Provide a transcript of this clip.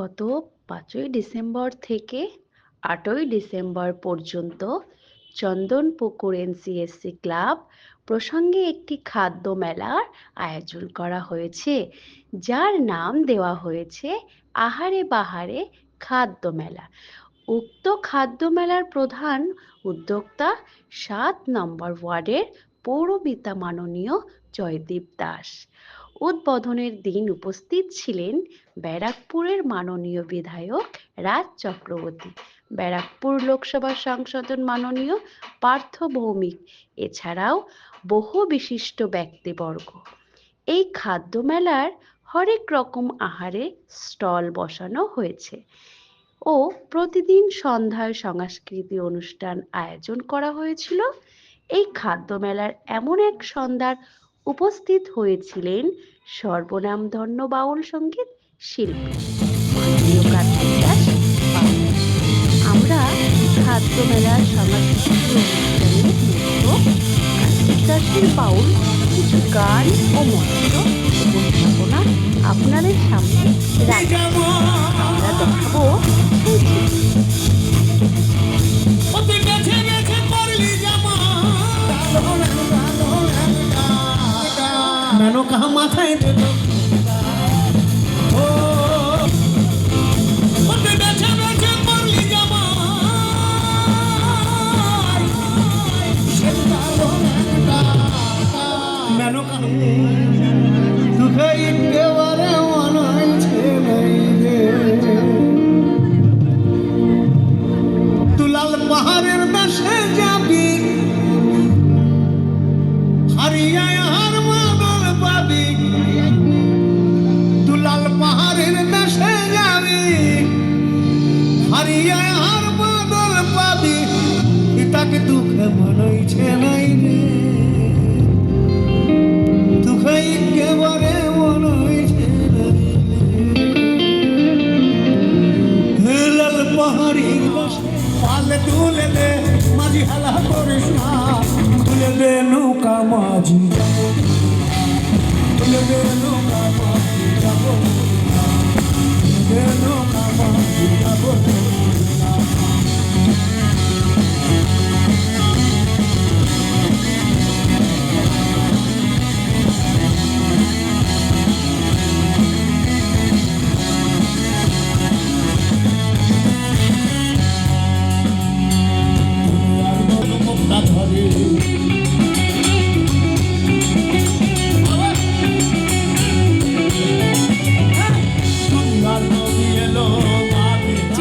গত পাঁচই ডিসেম্বর থেকে আটই ডিসেম্বর পর্যন্ত চন্দনপুকুর এনসিএসসি ক্লাব প্রসঙ্গে একটি খাদ্য মেলার আয়োজন করা হয়েছে, যার নাম দেওয়া হয়েছে আহারে বাহারে খাদ্য মেলা। উক্ত খাদ্য মেলার প্রধান উদ্যোক্তা সাত নম্বর ওয়ার্ডের পৌরপিতা মাননীয় জয়দীপ দাস। উদ্বোধনের দিন উপস্থিত ছিলেন ব্যারাকপুরের মাননীয় বিধায়ক রাজ চক্রবর্তী। ব্যারাকপুর লোকসভা সাংসদের মাননীয় পার্থ ভৌমিক, এছাড়াও বহু বিশিষ্ট ব্যক্তিবর্গ। এই খাদ্য মেলার হরেক রকম আহারে স্টল বসানো হয়েছে ও প্রতিদিন সন্ধ্যায় সংস্কৃতি অনুষ্ঠান আয়োজন করা হয়েছিল। এই খাদ্য মেলার এমন এক সন্ধ্যার উপস্থিত হয়েছিলেন সর্বনাম ধন্য বাউল সংগীত শিল্পী আমরা খাদ্য মেলার সাংস্কৃতিক দাসের বাউল কিছু গান ও মন্ত্র উপস্থাপনা আপনাদের সামনে রাখি হয়েছে নাই রে। দুলাল পাহাড়ের যাবি। হারিয়ায় হারিয়ায় হার মাদল পাবি পিতাকে দুঃখে মনইছে নাই রে দুঃখে একেবারে মনইছে লাল পাহাড়ি পালে তুলে দে, মাঝি হালা করিস না তুলে দে নৌকা মাঝি। তুলে দে নৌকা মাঝি, যাব। তুলে দে নৌকা মাঝি, যাব।